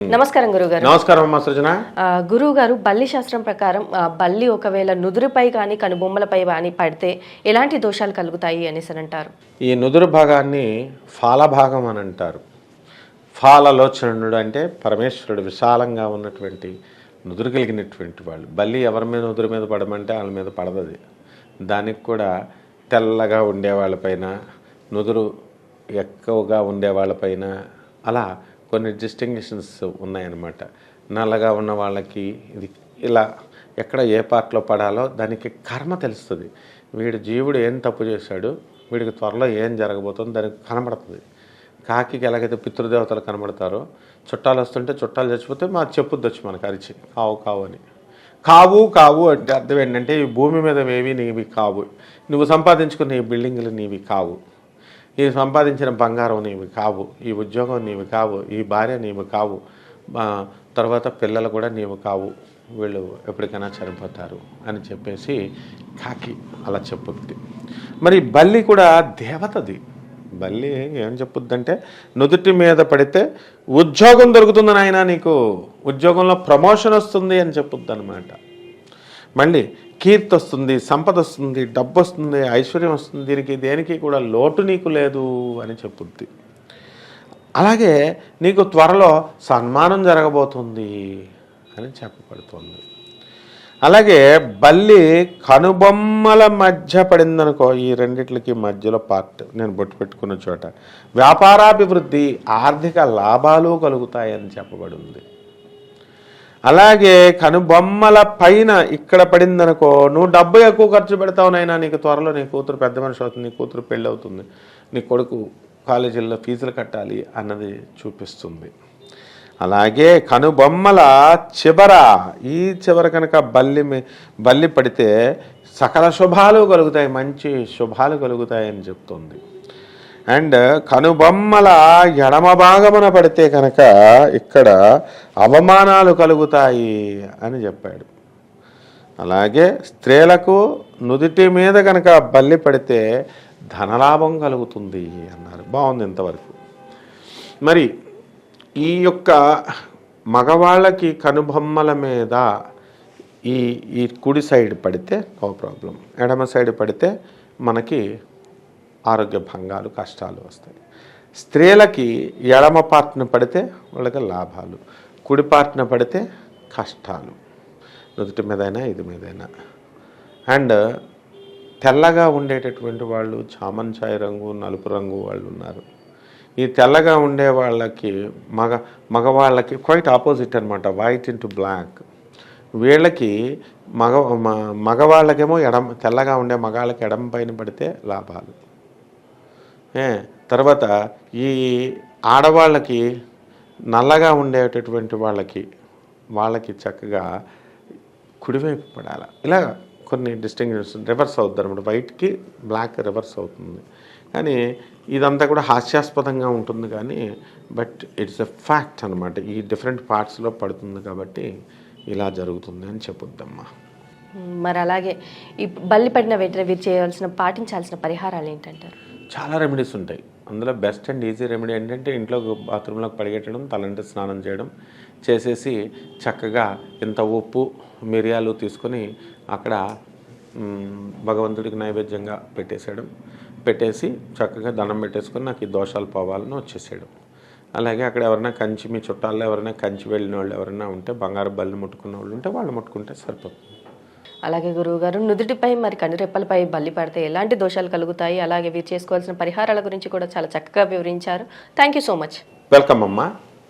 నమస్కారం గురుగారు నమస్కారం అమ్మా సృజన. గురువు గారు బల్లి శాస్త్రం ప్రకారం బల్లి ఒకవేళ నుదురుపై కానీ కనుబొమ్మలపై కానీ పడితే ఎలాంటి దోషాలు కలుగుతాయి అనేసి అని అంటారు? ఈ నుదురు భాగాన్ని ఫాలభాగం అని అంటారు. ఫాలలోచనుడు అంటే పరమేశ్వరుడు విశాలంగా ఉన్నటువంటి నుదురు కలిగినటువంటి వాళ్ళు. బల్లి ఎవరి మీద నుదురు మీద పడమంటే వాళ్ళ మీద పడదది. దానికి కూడా తెల్లగా ఉండే వాళ్ళపైన నుదురు ఎక్కువగా ఉండే వాళ్ళపైన అలా కొన్ని డిస్టింగ్విషన్స్ ఉన్నాయన్నమాట. నల్లగా ఉన్న వాళ్ళకి ఇది ఇలా ఎక్కడ ఏ పార్ట్లో పడాలో దానికి కర్మ తెలుస్తుంది. వీడు జీవుడు ఏం తప్పు చేశాడు వీడికి త్వరలో ఏం జరగబోతుందో దానికి కనబడుతుంది. కాకికి ఎలాగైతే పితృదేవతలు కనబడతారో చుట్టాలు వస్తుంటే చుట్టాలు చచ్చిపోతే మా చెప్పుద్ది వచ్చి మనకు అరిచి కావు కావు అని. కావు కావు అంటే అర్థం ఏంటంటే ఈ భూమి మీద ఏవి నీవి కావు. నువ్వు సంపాదించుకున్న ఈ బిల్డింగ్లు నీవి కావు. ఈ సంపాదించిన బంగారం నీవి కావు ఈ ఉద్యోగం నీవి కావు ఈ భార్య నీవి కావు తర్వాత పిల్లలు కూడా నీవు కావు వీళ్ళు ఎప్పటికైనా చనిపోతారు అని చెప్పేసి కాకి అలా చెప్పుద్ది. మరి బల్లి కూడా దేవతది. బల్లి ఏం చెప్పుద్దంటే నుదుటి మీద పడితే ఉద్యోగం దొరుకుతుంది నాయన నీకు ఉద్యోగంలో ప్రమోషన్ వస్తుంది అని చెప్పుద్ది అనమాట మళ్ళీ కీర్తి వస్తుంది సంపద వస్తుంది డబ్బు వస్తుంది ఐశ్వర్యం వస్తుంది దీనికి దేనికి కూడా లోటు నీకు లేదు అని చెప్పుద్ది. అలాగే నీకు త్వరలో సన్మానం జరగబోతుంది అని చెప్పబడుతుంది. అలాగే బల్లి కనుబొమ్మల మధ్య పడిందనుకో ఈ రెండిట్లకి మధ్యలో పార్ట్ నేను బొట్టు పెట్టుకున్న చోట. వ్యాపారాభివృద్ధి ఆర్థిక లాభాలు కలుగుతాయని చెప్పబడి ఉంది అలాగే కనుబొమ్మల పైన ఇక్కడ పడిందనుకో నువ్వు డబ్బు ఎక్కువ ఖర్చు పెడతావు నైనా నీకు త్వరలో నీ కూతురు పెద్ద మనిషి అవుతుంది నీ కూతురు పెళ్ళి అవుతుంది నీ కొడుకు కాలేజీల్లో ఫీజులు కట్టాలి అన్నది చూపిస్తుంది. అలాగే కనుబొమ్మల చివర ఈ చివర కనుక బల్లి బల్లి పడితే సకల శుభాలు కలుగుతాయి మంచి శుభాలు కలుగుతాయని చెప్తుంది. అండ్ కనుబొమ్మల ఎడమ భాగమున పడితే కనుక ఇక్కడ అవమానాలు కలుగుతాయి అని చెప్పాడు. అలాగే స్త్రీలకు నుదుటి మీద కనుక బల్లి పడితే ధనలాభం కలుగుతుంది అన్నారు. బాగుంది ఇంతవరకు. మరి ఈ యొక్క మగవాళ్ళకి కనుబొమ్మల మీద ఈ ఈ కుడి సైడ్ పడితే నో ప్రాబ్లం. ఎడమ సైడ్ పడితే మనకి ఆరోగ్య భంగాలు కష్టాలు వస్తాయి. స్త్రీలకి ఎడమ పార్ట్న పడితే వాళ్ళకి లాభాలు కుడి పార్ట్న పడితే కష్టాలు. నుదుటి మీదైనా ఇది మీదైనా. అండ్ తెల్లగా ఉండేటటువంటి వాళ్ళు చామంచాయి రంగు నలుపు రంగు వాళ్ళు ఉన్నారు. ఈ తెల్లగా ఉండే వాళ్ళకి మగ మగవాళ్ళకి క్వైట్ ఆపోజిట్ అనమాట వైట్ ఇంటూ బ్లాక్ వీళ్ళకి మగ మ- మగవాళ్ళకేమో ఎడం తెల్లగా ఉండే మగాళ్ళకి ఎడం పైన పడితే లాభాలు. తర్వాత ఈ ఆడవాళ్ళకి నల్లగా ఉండేటటువంటి వాళ్ళకి వాళ్ళకి చక్కగా కుడివైపు పడాలి. ఇలా కొన్ని డిస్టింగ్స్ రివర్స్ అవుతుంది అనమాట వైట్కి బ్లాక్ రివర్స్ అవుతుంది. కానీ ఇదంతా కూడా హాస్యాస్పదంగా ఉంటుంది కానీ బట్ ఇట్స్ ఎ ఫ్యాక్ట్ అనమాట ఈ డిఫరెంట్ పార్ట్స్లో పడుతుంది కాబట్టి ఇలా జరుగుతుంది అని చెప్పొద్దమ్మా. మరి అలాగే ఈ బల్లి పడిన వెంటనే వీరు చేయవలసిన పాటించాల్సిన పరిహారాలు ఏంటంటారు? చాలా రెమెడీస్ ఉంటాయి. అందులో బెస్ట్ అండ్ ఈజీ రెమెడీ ఏంటంటే ఇంట్లో బాత్రూంలోకి పడిగెట్టడం తలంటి స్నానం చేయడం చేసేసి చక్కగా ఇంత ఉప్పు మిరియాలు తీసుకొని అక్కడ భగవంతుడికి నైవేద్యంగా పెట్టేసేయడం. పెట్టేసి చక్కగా దండం పెట్టేసుకొని నాకు ఈ దోషాలు పోవాలని వచ్చేసేయడం. అలాగే అక్కడ ఎవరైనా కంచి మీ చుట్టాల్లో ఎవరైనా కంచి వెళ్ళిన వాళ్ళు ఎవరైనా ఉంటే బంగారు బల్లి ముట్టుకున్న వాళ్ళు ఉంటే వాళ్ళు ముట్టుకుంటే సరిపోతుంది. అలాగే గురువు గారు నుదుటిపై మరి కనురెప్పలపై బల్లి పడితే ఎలాంటి దోషాలు కలుగుతాయి? అలాగే వీరు చేసుకోవాల్సిన పరిహారాల గురించి కూడా చాలా చక్కగా వివరించారు. Thank you so much welcome అమ్మా.